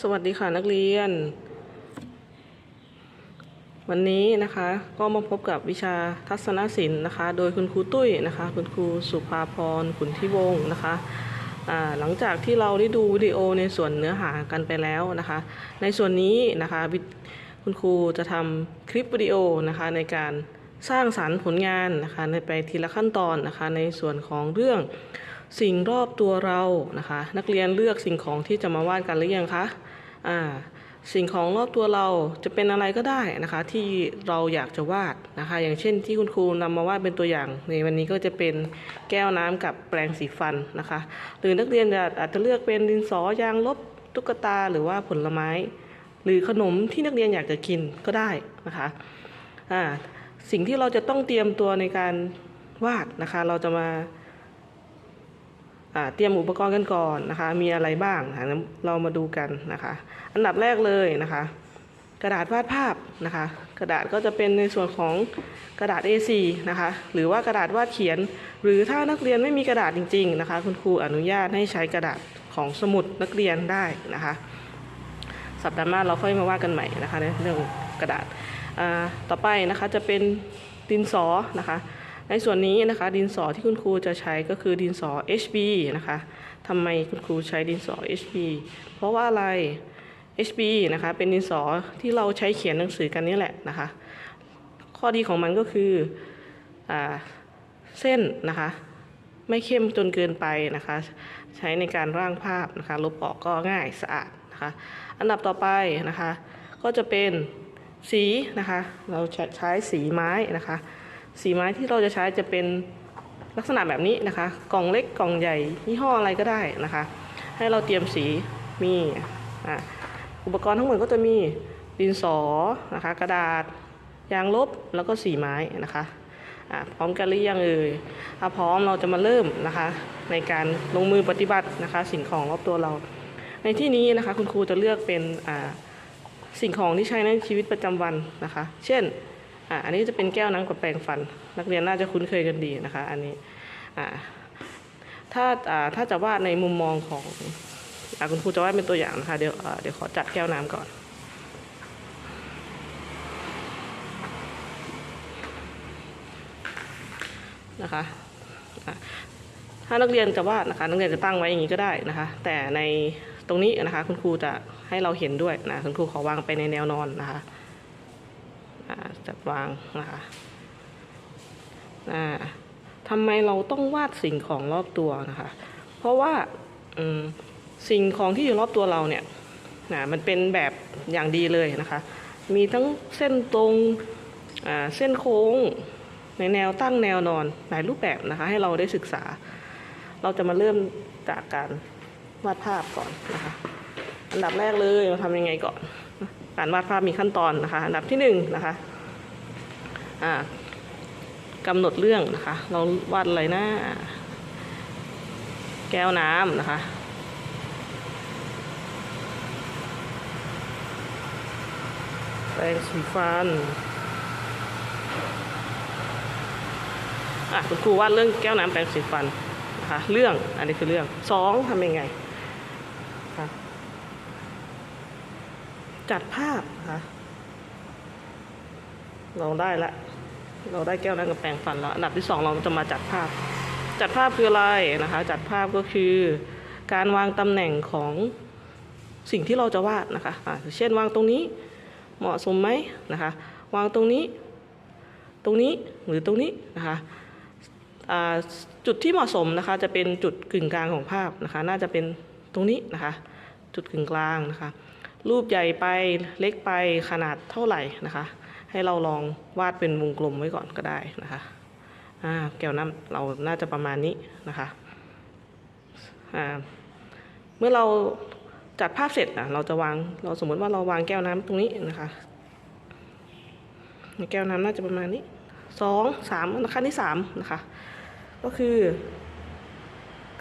สวัสดีค่ะนักเรียน วันนี้นะคะก็มาพบกับวิชาทัศนศิลป์นะคะ โดยคุณครูตุ้ยนะคะ คุณครูสุภาพรขุนทิวงศ์นะคะหลังจากที่เราได้ดูวิดีโอในส่วนเนื้อหากันไปแล้วนะคะ ในส่วนนี้นะคะคุณครูจะทำคลิปวิดีโอนะคะในการสร้างสรรค์ผลงานนะคะในไปทีละขั้นตอนนะคะในส่วนของเรื่อง สิ่งรอบตัวเรานะคะ นักเรียนเลือกสิ่งของที่จะมาวาดกันหรือยังคะอ่าสิ่งของรอบตัวเราจะเป็นอะไรก็ได้นะคะ ที่เราอยากจะวาดนะคะ อย่างเช่นที่คุณครูนำมาวาดเป็นตัวอย่าง ในวันนี้ก็จะเป็นแก้วน้ำกับแปรงสีฟันนะคะ หรือนักเรียนอาจจะเลือกเป็นดินสอยางลบตุ๊กตาหรือว่าผลไม้ หรือขนมที่นักเรียนอยากจะกินก็ได้นะคะอ่าสิ่งที่เราจะต้องเตรียมตัวในการวาดนะคะ เราจะมา เตรียมอุปกรณ์กันก่อนนะคะ มีอะไรบ้างนะคะเรามาดูกันนะคะ อันดับแรกเลยนะคะ กระดาษวาดภาพนะคะ กระดาษก็จะเป็นในส่วนของกระดาษ A4 นะคะ หรือว่ากระดาษวาดเขียน หรือถ้านักเรียนไม่มีกระดาษจริง ๆนะคะ คุณครูอนุญาตให้ใช้กระดาษของสมุดนักเรียนได้นะคะ สัปดาห์หน้าเราค่อยมาว่ากันใหม่นะคะในเรื่องกระดาษต่อไปนะคะจะเป็นดินสอนะคะ ในส่วนนี้นะคะดินสอที่คุณครูจะใช้ก็คือดินสอ HB นะคะทำไมคุณครูใช้ดินสอ HB เพราะว่าอะไร HB นะคะเป็นดินสอที่เราใช้เขียนหนังสือกันนี่แหละนะคะ ข้อดีของมันก็คืออเส้นนะคะไม่เข้มจนเกินไปนะคะ ใช้ในการร่างภาพนะคะลบออกก็ง่ายสะอาดนะคะ อันดับต่อไปนะคะ ก็จะเป็นสีนะคะ เราใช้สีไม้นะคะ สีไม้ที่เราจะใช้จะเป็นลักษณะแบบนี้นะคะ กล่องเล็กกล่องใหญ่ยี่ห้ออะไรก็ได้นะคะ ให้เราเตรียมสีมีอุปกรณ์ทั้งหมดก็จะมีดินสอนะคะ กระดาษยางลบแล้วก็สีไม้นะคะพร้อมกันหรือยังเอ่ยถ้าพร้อมเราจะมาเริ่มนะคะ ในการลงมือปฏิบัตินะคะ สิ่งของรอบตัวเรา ในที่นี้นะคะคุณครูจะเลือกเป็นอ่าสิ่งของที่ใช้ในชีวิตประจำวันนะคะ เช่น อ่าอันนี้จะเป็นแก้วน้ำกับแปรงฟัน นักเรียนน่าจะคุ้นเคยกันดีนะคะ อันนี้อ่าถ้าอ่าถ้าจะวาดในมุมมองของอาคุณครูจะวาดเป็นตัวอย่างนะคะเดี๋ยวอ่าเดี๋ยวขอจัดแก้วน้ำก่อนนะคะอะถ้านักเรียนจะวาดนะคะนักเรียนจะตั้งไว้อย่างนี้ก็ได้นะคะ แต่ในตรงนี้นะคะคุณครูจะให้เราเห็นด้วยนะคุณครูขอวางไปในแนวนอนนะคะ จัดวางนะคะทำไมเราต้องวาดสิ่งของรอบตัวนะคะ เพราะว่าสิ่งของที่อยู่รอบตัวเราเนี่ยนะมันเป็นแบบอย่างดีเลยนะคะ มีทั้งเส้นตรงเส้นโค้งในแนวตั้งแนวนอนหลายรูปแบบนะคะให้เราได้ศึกษา เราจะมาเริ่มจากการวาดภาพก่อนนะคะ อันดับแรกเลยเราทำยังไงก่อน การวาดภาพมีขั้นตอนนะคะ อันดับที่หนึ่งนะคะ อ่ากำหนดเรื่องนะคะ เราวาดอะไรนะแก้วน้ำนะคะ แปรงสีฟันอะคุณครูวาดเรื่องแก้วน้ำแปรงสีฟันนะคะเรื่องอันนี้คือเรื่องสองทำยังไงคะจัดภาพนะคะเราได้ละ เราได้แก้วน้ำกับแปรงฟันแล้ว อันดับที่สองเราจะมาจัดภาพ จัดภาพคืออะไรนะคะ จัดภาพก็คือ การวางตำแหน่งของสิ่งที่เราจะวาดนะคะะเช่นวางตรงนี้เหมาะสมไหมนะคะ วางตรงนี้ ตรงนี้หรือตรงนี้นะคะจุดที่เหมาะสมนะคะจะเป็นจุดกึ่งกลางของภาพนะคะ น่าจะเป็นตรงนี้นะคะ จุดกึ่งกลางนะคะ รูปใหญ่ไปเล็กไปขนาดเท่าไหร่นะคะ ให้เราลองวาดเป็นวงกลมไว้ก่อนก็ได้นะคะอ่าแก้วน้ำเราน่าจะประมาณนี้นะคะอ่าเมื่อเราจัดภาพเสร็จอะเราจะวางเราสมมติว่าเราวางแก้วน้ำตรงนี้นะคะแก้วน้ำน่าจะประมาณนี้สองสามขั้นที่สามนะคะ ก็คือ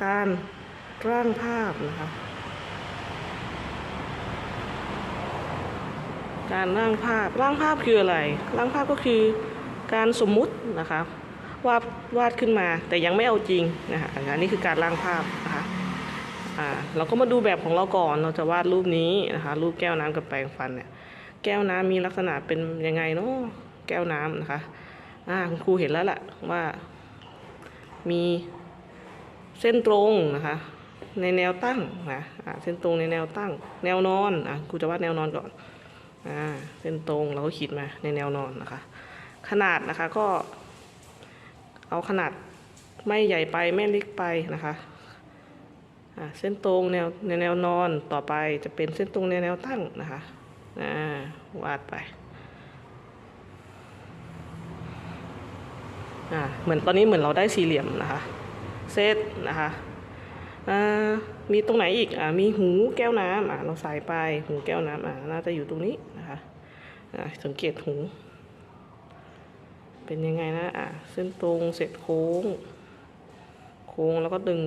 การร่างภาพนะคะ การร่างภาพร่างภาพคืออะไร ร่างภาพก็คือการสมมุตินะคะวาดวาดขึ้นมาแต่ยังไม่เอาจริงนะคะอันนี้คือการร่างภาพนะคะอ่าเราก็มาดูแบบของเราก่อนเราจะวาดรูปนี้นะคะรูปแก้วน้ำกับแปรงฟันเนี่ยแก้วน้ำมีลักษณะเป็นยังไงเนาะแก้วน้ำนะคะอ่าคุณครูเห็นแล้วแหละว่ามีเส้นตรงนะคะในแนวตั้งนะอ่าเส้นตรงในแนวตั้ง แนวนอนอะครูจะวาดแนวนอนก่อน อ่าเส้นตรงเราก็ขีดมาในแนวนอนนะคะ ขนาดนะคะก็ เอาขนาดไม่ใหญ่ไปไม่เล็กไปนะคะอ่าเส้นตรงแนวในแนวนอนต่อไปจะเป็นเส้นตรงในแนวตั้งนะคะอ่าวาดไปอ่าเหมือนตอนนี้เหมือนเราได้สี่เหลี่ยมนะคะเซตนะคะอ่า มีตรงไหนอีกอ่ามีหูแก้วน้ำอ่าเราใส่ไปหูแก้วน้ำอ่าน่าจะอยู่ตรงนี้นะคะอ่าสังเกตหู เป็นยังไงนะอะเส้นตรงเสร็จโค้ง โค้งแล้วก็ดึง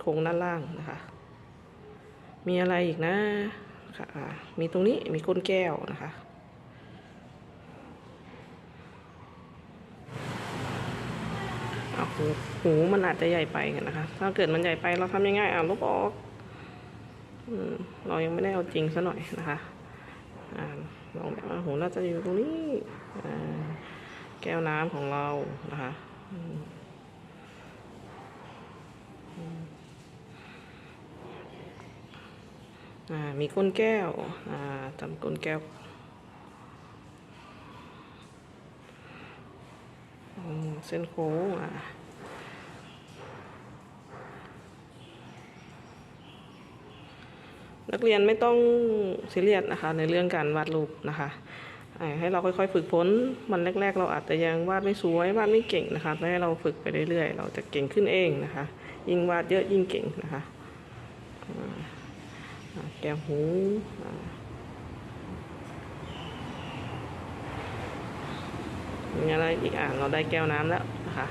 โค้งด้านล่างนะคะ มีอะไรอีกนะค่ะอะมีตรงนี้มีก้นแก้วนะคะอะ หูมันอาจจะใหญ่ไปกันนะคะ ถ้าเกิดมันใหญ่ไปเราทำยังไงอะลบออกเรายังไม่ได้เอาจริงซะหน่อยนะคะอลองแบบว่าหูน่าจะอยู่ตรงนี้แก้วน้ำของเรานะคะมีก้นแก้วจำก้นแก้วเส้นโค้งอะ นักเรียนไม่ต้องซีเรียสนะคะ ในเรื่องการวาดรูปนะคะให้เราค่อยๆ ฝึกฝนมันแรก ๆ เราอาจจะยังวาดไม่สวยวาดไม่เก่งนะคะแต่ให้เราฝึกไปเรื่อยๆ เราจะเก่งขึ้นเองนะคะ ยิ่งวาดเยอะยิ่งเก่งนะคะแก้วหูอ่ามีอะไรอีกอ่านเราได้แก้วน้ำแล้วนะคะ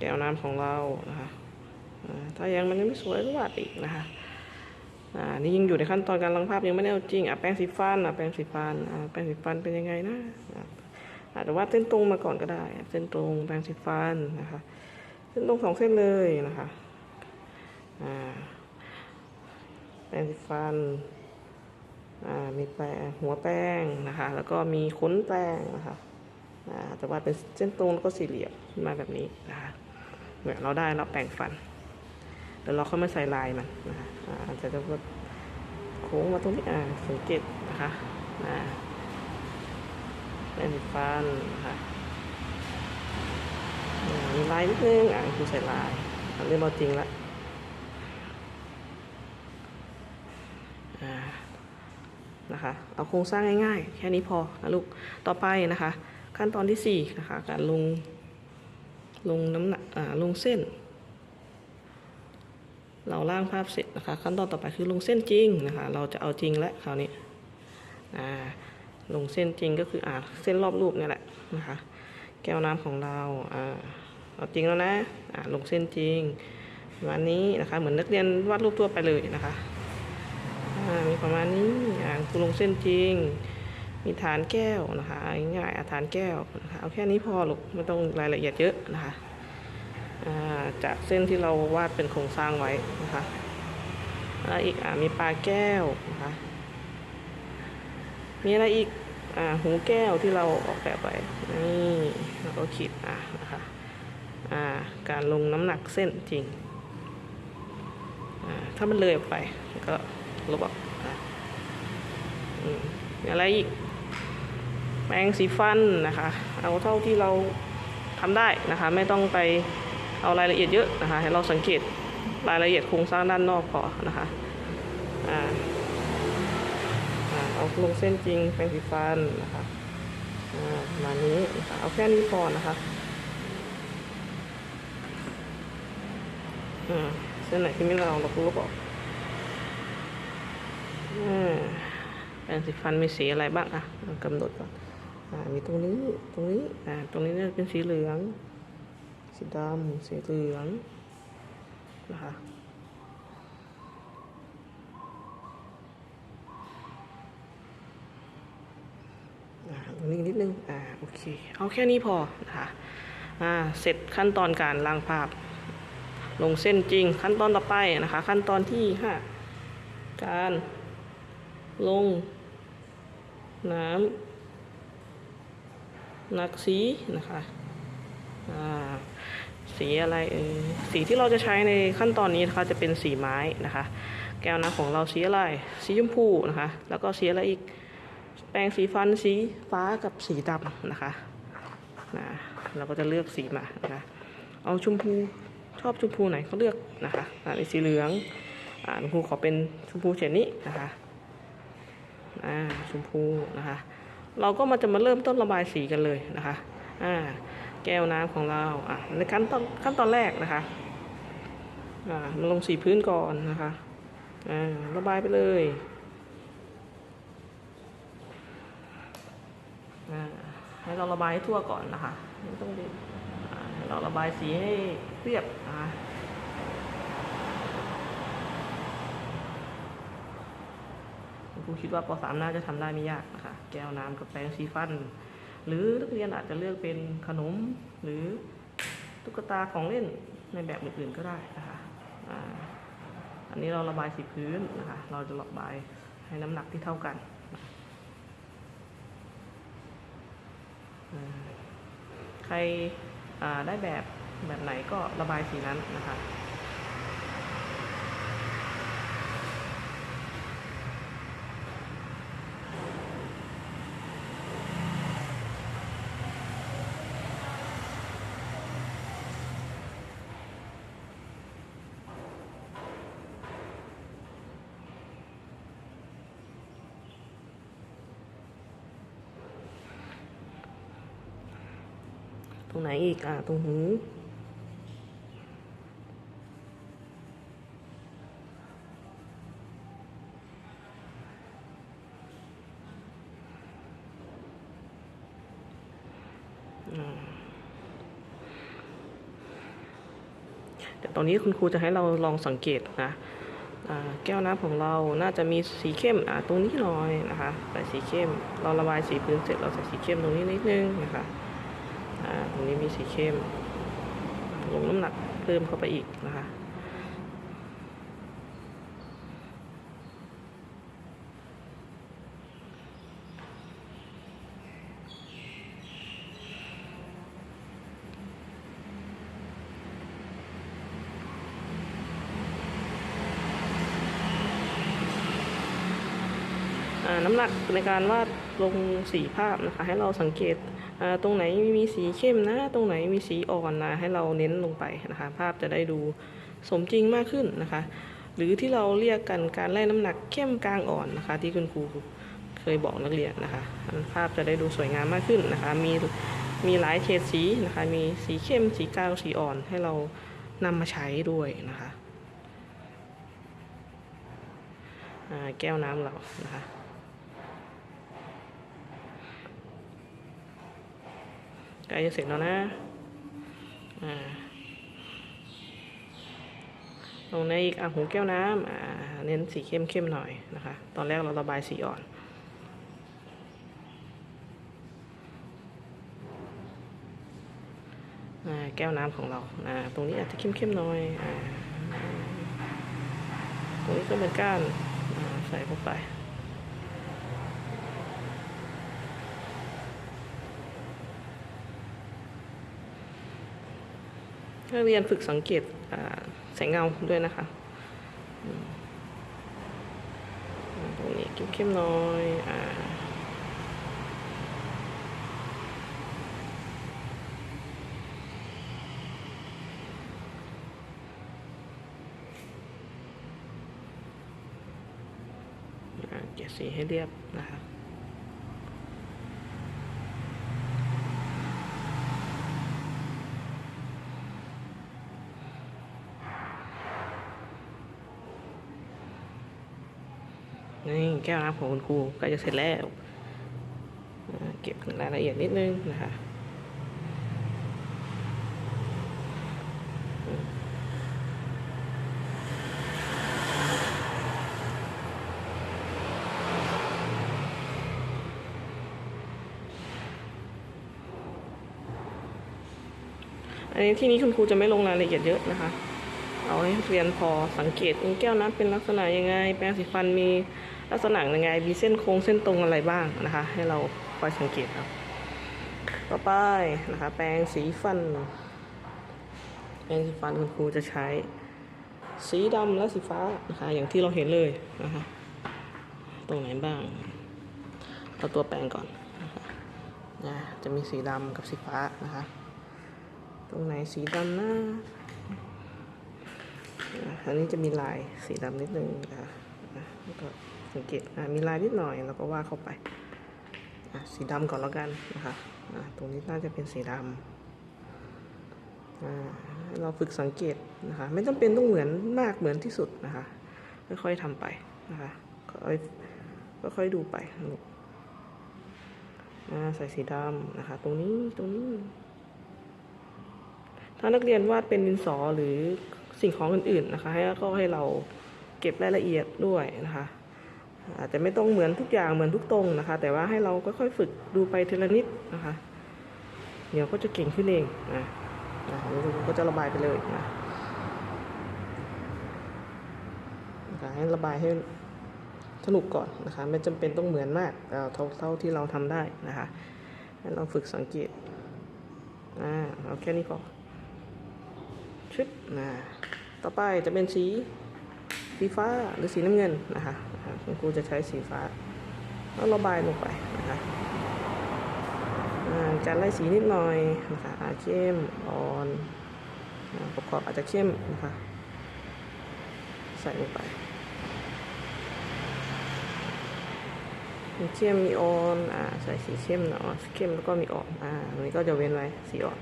แก้วน้ำของเรานะคะ ถ้ายังมันยังไม่สวยก็วาดอีกนะคะอ่านี่ยังอยู่ในขั้นตอนการลังภาพยังไม่ได้เอาจริงอะแปรงสีฟันอะแปรงสีฟันอ่าแปรงสีฟันเป็นยังไงนะอ่าจจะวาดเส้นตรงมาก่อนก็ได้ เส้นตรงแปรงสีฟันนะคะ เส้นตรงสองเส้นเลยนะคะอ่าแปรงสีฟันอ่ามีแปรงหัวแป้งนะคะ แล้วก็มีขนแป้งนะคะอ่าแต่ว่าเป็นเส้นตรงแล้วก็สี่เหลี่ยมขึ้นมาแบบนี้นะคะเนี่ยเราได้แล้วแปรงฟัน ดี๋ยวเราค่อยมาใส่ลายมันนะคะอาจะจะโค้งมาตรงนี้อ่าสังเกตนะคะอ่าเป็นฟันนะคะมีลายนิดนึงอ่าคือใส่ลายอันนี้เราจริงละนะคะเอาโครงสร้างง่ายๆ แค่นี้พอนะลูก ต่อไปนะคะ ขั้นตอนที่สี่นะคะการลงลงน้ำหนักอ่าลงเส้น เราล่างภาพเสร็จนะคะ ขั้นตอนต่อไปคือลงเส้นจริงนะคะ เราจะเอาจริงแล้วคราวนี้ลงเส้นจริงก็คืออ่าเส้นรอบรูปนี่แหละนะคะ แก้วน้ำของเราอ่าเอาจริงแล้วนะอ่าลงเส้นจริงวันนี้นะคะ เหมือนนักเรียนวาดรูปทั่วไปเลยนะคะอ่ามีประมาณนี้อ่าคือลงเส้นจริง มีฐานแก้วนะคะง่ายๆฐานแก้วนะคะเอาแค่นี้พอลูกไม่ต้องรายละเอียดเยอะนะคะ จากเส้นที่เราวาดเป็นโครงสร้างไว้นะคะแล้วอีกอ่ามีปลาแก้วนะคะมีอะไรอีกอ่าหูแก้วที่เราออกแบบไว้นี่เราก็ขีดอ่านะคะอ่าการลงน้ำหนักเส้นจริงอ่าถ้ามันเลยออกไปก็ลบออกอะอืมมีอะไรอีกแปรงสีฟันนะคะ เอาเท่าที่เราทำได้นะคะ ไม่ต้องไป เอารายละเอียดเยอะนะคะให้เราสังเกตรายละเอียดโครงสร้างด้านนอกพอนะคะอ่าอ่าเอาลงเส้นจริงแปรงสีฟันนะคะประมาณนี้นะคะเอาแค่นี้พอนะคะเส้นไหนที่ไม่เราเราก็ลบออกอ่าแปรงสีฟันมีสีอะไรบ้างอะกำหนดก่อนอมีตรงนี้ตรงนี้ตรงนี้เนี่ยเป็นสีเหลือง สีดำสีเหลืองนะคะอ่าตรงนี้นิดนึง อ่า โอเค เอาแค่นี้พอนะคะอ่า เสร็จขั้นตอนการล้างภาพ ลงเส้นจริง ขั้นตอนต่อไปนะคะ ขั้นตอนที่ห้าการลง น้ำหนักสีนะคะ สีอะไรเออสีที่เราจะใช้ในขั้นตอนนี้นะคะจะเป็นสีไม้นะคะ แก้วน้ำของเราสีอะไร สีชมพูนะคะ แล้วก็สีอะไรอีก แปรงสีฟันสีฟ้ากับสีดำนะคะนะเราก็จะเลือกสีมานะคะเอาชมพูชอบชมพูไหนก็เลือกนะคะอ่าในสีเหลืองอ่าชมพูขอเป็นชมพูเฉดนี้นะคะอ่าชมพูนะคะ เราก็มาจะมาเริ่มต้นระบายสีกันเลยนะคะอ่า แก้วน้ำของเราอะในขั้นตอนขั้นตอนแรกนะคะอ่ามาลงสีพื้นก่อนนะคะอ่าระบายไปเลยอ่าให้เราระบายให้ทั่วก่อนนะคะไม่ต้องรีบอ่าให้เราระบายสีให้เรียบนะคะคุณครูคิดว่าป .3 น่าจะทำได้ไม่ยากนะคะ แก้วน้ำกับแปรงสีฟัน หรือนักเรียนอาจจะเลือกเป็นขนมหรือตุ๊กตาของเล่นในแบบอื่นๆก็ได้นะคะอันนี้เราระบายสีพื้นนะคะ เราจะระบายให้น้ำหนักที่เท่ากันใครได้แบบแบบไหนก็ระบายสีนั้นนะคะ ตรงไหนอีกอะตรงหูแต่ตอนนี้คุณครูจะให้เราลองสังเกตนะแก้วน้ำของเราน่าจะมีสีเข้มตรงนี้หน่อยนะคะ ใส่สีเข้ม เราระบายสีพื้นเสร็จเราใส่สีเข้มตรงนี้นิดนึงนะคะ อ่าตรงนี้มีสีเข้ม ลงน้ำหนักเพิ่มเข้าไปอีกนะคะน้ำหนักในการวาด ลงสีภาพนะคะ ให้เราสังเกตตรงไหนมีสีเข้มนะ ตรงไหนมีสีอ่อนนะ ให้เราเน้นลงไปนะคะ ภาพจะได้ดูสมจริงมากขึ้นนะคะ หรือที่เราเรียกกันการไล่น้ำหนักเข้มกลางอ่อนนะคะ ที่คุณครูเคยบอกนักเรียนนะคะ ภาพจะได้ดูสวยงามมากขึ้นนะคะ มีมีหลายเฉดสีนะคะ มีสีเข้มสีกลางสีอ่อนให้เรานำมาใช้ด้วยนะคะแก้วน้ำเรานะคะ ใกล้จะเสร็จแล้วนะอ่าลงในอีกอ่างหูแก้วน้ำอ่าเน้นสีเข้มเข้มๆหน่อยนะคะ ตอนแรกเราระบายสีอ่อนอ่าแก้วน้ำของเราอ่าตรงนี้อาจจะเข้มเข้มๆหน่อยอ่าตรงนี้ก็เหมือนกันอ่าใส่เข้าไป นักเรียนฝึกสังเกตแสงเงาด้วยนะคะตรงนี้เข้มๆน้อยอ่าอ่าเกลี่ยสีให้เรียบนะคะ นี่แก้วน้ำของคุณครูก็จะเสร็จแล้วเก็บรายละเอียดนิดนึงนะคะอันนี้ที่นี้คุณครูจะไม่ลงรายละเอียดเยอะนะคะ เอาให้เรียนพอสังเกตแก้วน้ำเป็นลักษณะยังไง แปรงสีฟันมี ลักษณะยังไงมีเส้นโค้งเส้นตรงอะไรบ้างนะคะ ให้เราคอยสังเกตครับต่อไปนะคะ แปรงสีฟัน แปรงสีฟันคุณครูจะใช้ สีดำและสีฟ้านะคะ อย่างที่เราเห็นเลยนะคะ ตรงไหนบ้างเอาตัวแปรงก่อนนะคะนะจะมีสีดำกับสีฟ้านะคะ ตรงไหนสีดำนะอันนี้จะมีลายสีดำนิดนึงนะคะแล้วก็ สังเกตมีลายนิดหน่อยแล้วก็วาดเข้าไปสีดำก่อนแล้วกันนะคะะตรงนี้น่าจะเป็นสีดำเราฝึกสังเกตนะคะ ไม่จำเป็นต้องเหมือนมากเหมือนที่สุดนะคะ ค่อยๆทำไปนะคะค่อยค่อยๆดูไปใส่สีดำนะคะ ตรงนี้ตรงนี้ ถ้านักเรียนวาดเป็นดินสอหรือสิ่งของอื่นๆนะคะ ให้ก็ให้เราเก็บรายละเอียดด้วยนะคะ อาจจะไม่ต้องเหมือนทุกอย่างเหมือนทุกตรงนะคะ แต่ว่าให้เราค่อยๆฝึกดูไปทีละนิดนะคะ เดี๋ยวก็จะเก่งขึ้นเองนะนะก็จะระบายไปเลยนะนะคะให้ระบายให้สนุกก่อนนะคะ ไม่จำเป็นต้องเหมือนมากเท่าเท่าที่เราทำได้นะคะให้เราฝึกสังเกตอ่าเอาแค่นี้พอชึบนะต่อไปจะเป็นสี สีฟ้าหรือสีน้ำเงินนะคะคุณครูจะใช้สีฟ้าแล้วระบายลงไปนะคะอ่าจะไล่สีนิดหน่อยนะคะอาเข้มอ่อนประกอบอาจจะเข้มนะคะใส่ลงไปมีเข้มมีอ่อนอ่าใส่สีเข้มเนาะเข้มแล้วก็มีอ่อนอ่าอันนี้ก็จะเว้นไว้สีอ่อน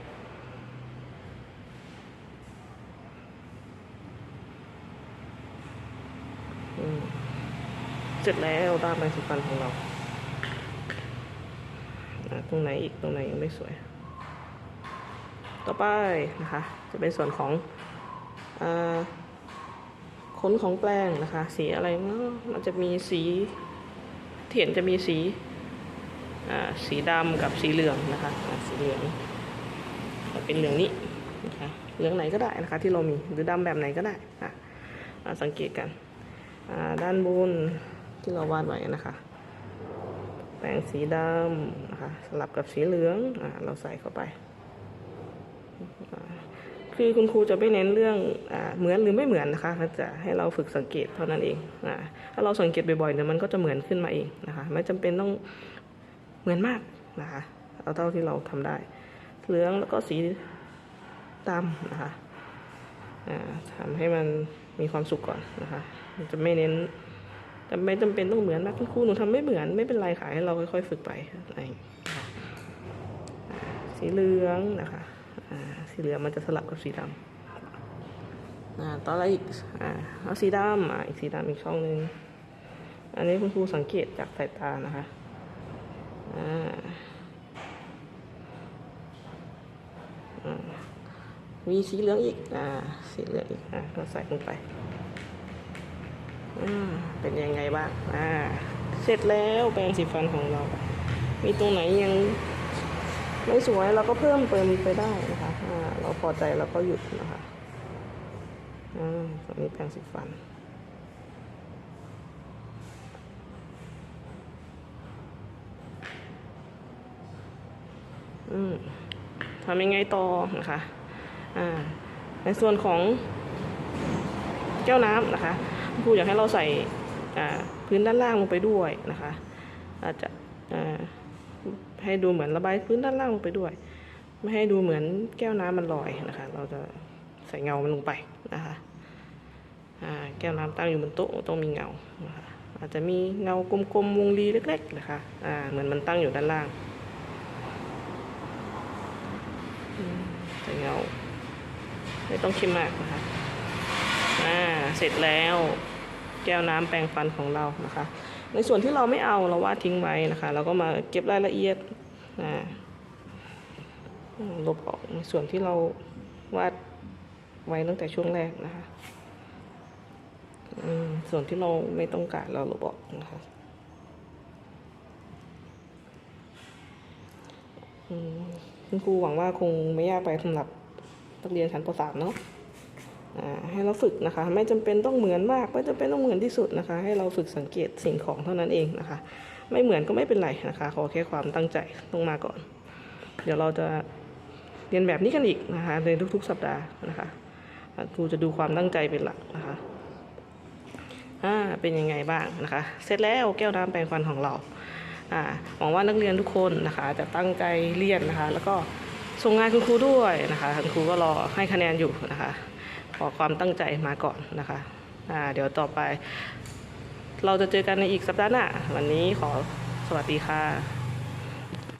เสร็จแล้วด้านแปรงสีฟันของเราตรงไหนอีกตรงไหนยังไม่สวย ต่อไปนะคะ จะเป็นส่วนของอขนของแปรงนะคะ สีอะไรเนาะมันจะมีสีเถียนจะมีสีสีดำกับสีเหลืองนะคะสีเหลืองจะเป็นเหลืองนี้นะคะเหลืองไหนก็ได้นะคะ ที่เรามีหรือดำแบบไหนก็ได้อะสังเกตกันด้านบน ที่เราวาดไว้นะคะ แปรงสีดำนะคะสลับกับสีเหลืองอ่าเราใส่เข้าไป คือคุณครูจะไม่เน้นเรื่องอาเหมือนหรือไม่เหมือนนะคะจะให้เราฝึกสังเกตเท่านั้นเองอ่าถ้าเราสังเกตบ่อยๆเนี่ยมันก็จะเหมือนขึ้นมาเองนะคะ ไม่จำเป็นต้องเหมือนมากนะคะเอาเท่าที่เราทำได้ เหลืองแล้วก็สีดำนะคะอ่าทำให้มันมีความสุขก่อนนะคะ จะไม่เน้น แต่ไม่จำเป็นต้องเหมือนมากคุณครูหนูทำไม่เหมือนไม่เป็นไรค่ะให้เราค่อยๆฝึกไปอะไรสีเหลืองนะคะสีเหลืองมันจะสลับกับสีดำอ่าต่ออะไรอีกเอาสีดำอ,อีกสีดำอีกช่องหนึ่งอันนี้คุณครูสังเกตจากสายตานะคะมีสีเหลืองอีก อ่า สีเหลืองอีก อ่าเราใส่ลงไป เป็นยังไงบ้างอ่าเสร็จแล้วแปรงสีฟันของเรา มีตรงไหนยังไม่สวยเราก็เพิ่มเติมไปได้นะคะอ่าเราพอใจเราก็หยุดนะคะอ่าตรงนี้แปรงสีฟันอืมทำยังไงต่อนะคะ อ่า ในส่วนของแก้วน้ำนะคะ ครูอยากให้เราใส่พื้นด้านล่างลงไปด้วยนะคะ อาจจะให้ดูเหมือนระบายพื้นด้านล่างลงไปด้วย ไม่ให้ดูเหมือนแก้วน้ำมันลอยนะคะ เราจะใส่เงามันลงไปนะคะแก้วน้ำตั้งอยู่บนโต๊ะต้องมีเงานะคะอาจจะมีเงากลมๆวงรีเล็ก ๆ นะคะเหมือนมันตั้งอยู่ด้านล่างใส่เงาไม่ต้องเข้มมากนะคะ อ่าเสร็จแล้วแก้วน้ำแปรงฟันของเรานะคะ ในส่วนที่เราไม่เอาเราวาดทิ้งไว้นะคะเราก็มาเก็บรายละเอียดลบออกในส่วนที่เราวาดไว้ตั้งแต่ช่วงแรกนะคะส่วนที่เราไม่ต้องการเราลบออกนะคะคุณครูหวังว่าคงไม่ยากไปสำหรับนักเรียนชั้นป .3 เนาะอ่า ให้เราฝึกนะคะ ไม่จำเป็นต้องเหมือนมากไม่จำเป็นต้องเหมือนที่สุดนะคะ ให้เราฝึกสังเกตสิ่งของเท่านั้นเองนะคะ ไม่เหมือนก็ไม่เป็นไรนะคะ ขอแค่ความตั้งใจต้องมาก่อน เดี๋ยวเราจะเรียนแบบนี้กันอีกนะคะในทุกๆ สัปดาห์นะคะครูจะดูความตั้งใจเป็นหลักนะคะอ่าเป็นยังไงบ้างนะคะ เสร็จแล้วแก้วน้ำแปรงฟันของเราอ่าหวังว่านักเรียนทุกคนนะคะ จะตั้งใจเรียนนะคะ แล้วก็ส่งงานคุณครูด้วยนะคะคุณครูก็รอให้คะแนนอยู่นะคะ ขอความตั้งใจมาก่อนนะคะอ่าเดี๋ยวต่อไป เราจะเจอกันในอีกสัปดาห์หน้า วันนี้ขอสวัสดีค่ะ